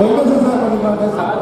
弁護士さんの2番です。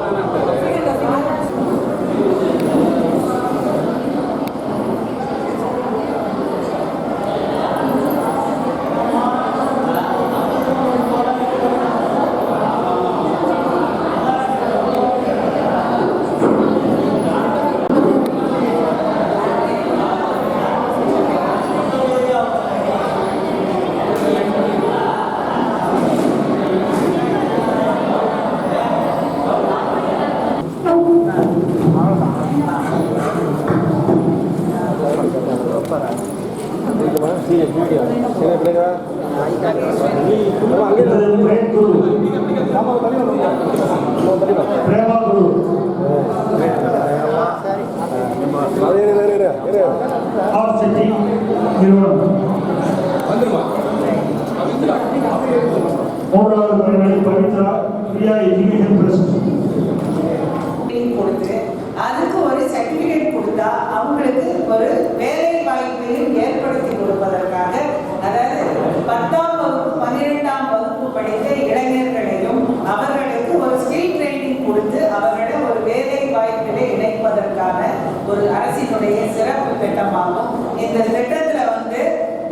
பிரேமாகுரு R city மூன்றாவது Pavithra Priya education presence அப்படின்னு கொடுத்து அதுக்கு ஒரு சர்டிபிகேட் கொடுத்தா அவங்களுக்கு ஒரு வேலை வாய்ப்பையும் ஏற்படுத்தி கொடுப்பதற்காக அதாவது பத்தாம் வகுப்பு பன்னிரெண்டாம் வகுப்பு படித்த இளைஞர்களையும் அவர்களுக்கு ஒரு ஸ்கில் ட்ரைனிங் கொடுத்து அவர்களை ஒரு வேலை வாய்ப்பிலே இணைப்பதற்கான ஒரு அரசினுடைய சிறப்பு திட்டமாகும். இந்த திட்டத்துல வந்து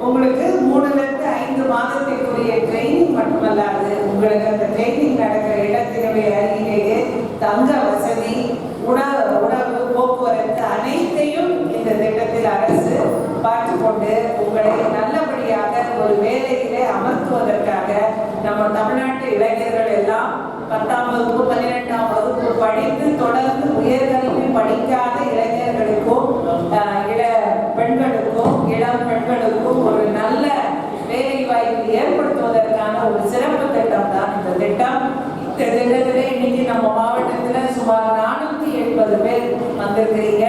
உங்களுக்கு மூணுலேருந்து ஐந்து மாதத்திற்குரிய ட்ரைனிங் மட்டுமல்லாது உங்களுக்கு அந்த ட்ரைனிங் நடக்கிற இடத்தினுடைய அருகிலேயே தங்க வசதி உணவு உணவு போக்குவரத்து அனைத்தையும் இந்த திட்டத்தில் அரசு பார்த்து கொண்டு உங்களை நல்லபடியாக ஒரு வேலையிலே அமர்த்துவதற்காக நம்ம தமிழ்நாட்டு இளைஞர்கள் எல்லாம் பத்தாம் வகுப்பு பன்னிரெண்டாம் வகுப்பு படித்து தொடர்ந்து உயர்கல்வி படிக்காத வந்திருக்கிறீங்க.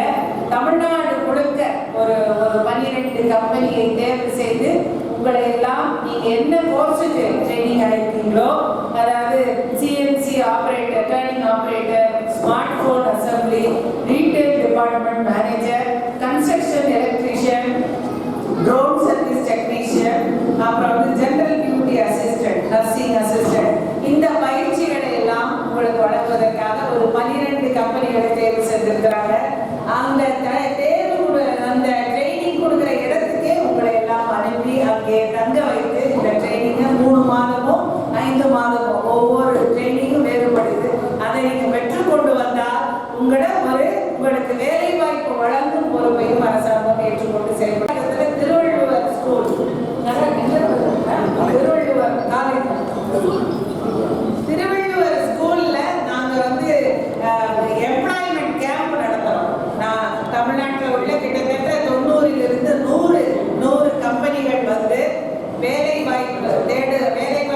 தமிழ்நாடு முழுக்க ஒரு ஒரு பன்னிரெண்டு கம்பெனியை தேர்வு செய்து உங்களை எல்லாம் நீங்க என்ன கோர்ஸுக்கு ட்ரைனிங் ஆயிருக்கீங்களோ அதாவது CNC operator turning operator smart phone assembly retail department manager construction electric உங்களுக்கு வழங்குவதற்காக ஒரு பன்னிரெண்டு கம்பெனிகளை தேர்வு செய்திருக்கிறாங்க. அந்த தேர்வு கொடு- அந்த ட்ரைனிங் கொடுக்குற இடத்துக்கே உங்களை எல்லாம் அனுப்பி அங்கே தங்க வைத்து இந்த ட்ரைனிங்கை மூணு மாதமோ ஐந்து மாதமோ ஒவ்வொரு ட்ரைனிங்கும் வேறுபடுது. அதை நீங்க பெற்றுக்கொண்டு வந்தால் உங்களை ஒரு உங்களுக்கு வேலை வாய்ப்பு வழங்கும் பொறுப்பையும் அரசாங்கம் ஏற்றுக்கொண்டு செயல்படுகிறது திருவள்ளுவர் ஸ்கூல். வேலை